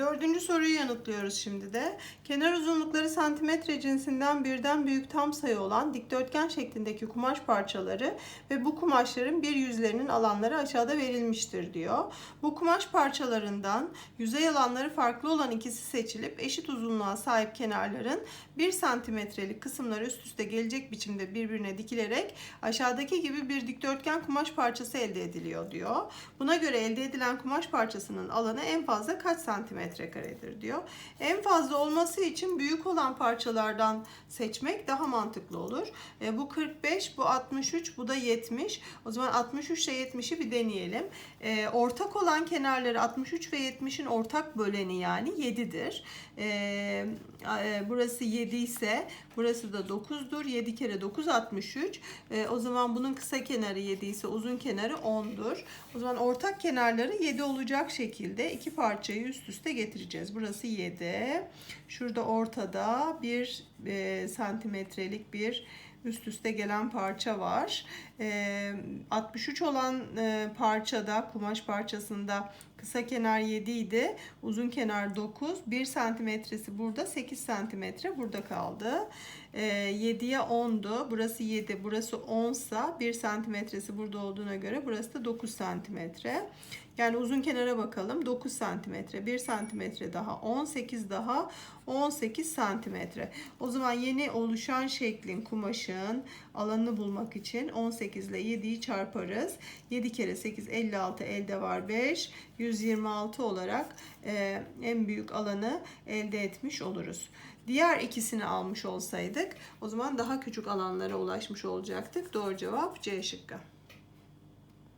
Dördüncü soruyu yanıtlıyoruz şimdi de. Kenar uzunlukları santimetre cinsinden birden büyük tam sayı olan dikdörtgen şeklindeki kumaş parçaları ve bu kumaşların bir yüzlerinin alanları aşağıda verilmiştir diyor. Bu kumaş parçalarından yüzey alanları farklı olan ikisi seçilip eşit uzunluğa sahip kenarların 1 santimetrelik kısımları üst üste gelecek biçimde birbirine dikilerek aşağıdaki gibi bir dikdörtgen kumaş parçası elde ediliyor diyor. Buna göre elde edilen kumaş parçasının alanı en fazla kaç santimetre karedir diyor. En fazla olması için büyük olan parçalardan seçmek daha mantıklı olur. E, bu 45, bu 63, bu da 70. O zaman 63 ile 70'i bir deneyelim. E, ortak olan kenarları 63 ve 70'in ortak böleni yani 7'dir. E, e, burası 7 ise burası da 9'dur. 7 kere 9 63. E, o zaman bunun kısa kenarı 7 ise uzun kenarı 10'dur. O zaman ortak kenarları 7 olacak şekilde iki parçayı üst üste getireceğiz. Burası 7. Şurada ortada bir e, santimetrelik bir üst üste gelen parça var. E, 63 olan e, parçada, kumaş parçasında kısa kenar 7 idi. Uzun kenar 9. 1 santimetresi burada. 8 santimetre burada kaldı. E, 7'ye 10'du. Burası 7. Burası 10 sa 1 santimetresi burada olduğuna göre burası da 9 santimetre. Yani uzun kenara bakalım. 9 santimetre. 1 santimetre daha 18 daha 18 santimetre. O zaman yeni oluşan şeklin kumaşın alanını bulmak için 18 ile 7'yi çarparız. 7 kere 8 56 elde var 5. 126 olarak e, en büyük alanı elde etmiş oluruz. Diğer ikisini almış olsaydık o zaman daha küçük alanlara ulaşmış olacaktık. Doğru cevap C şıkkı.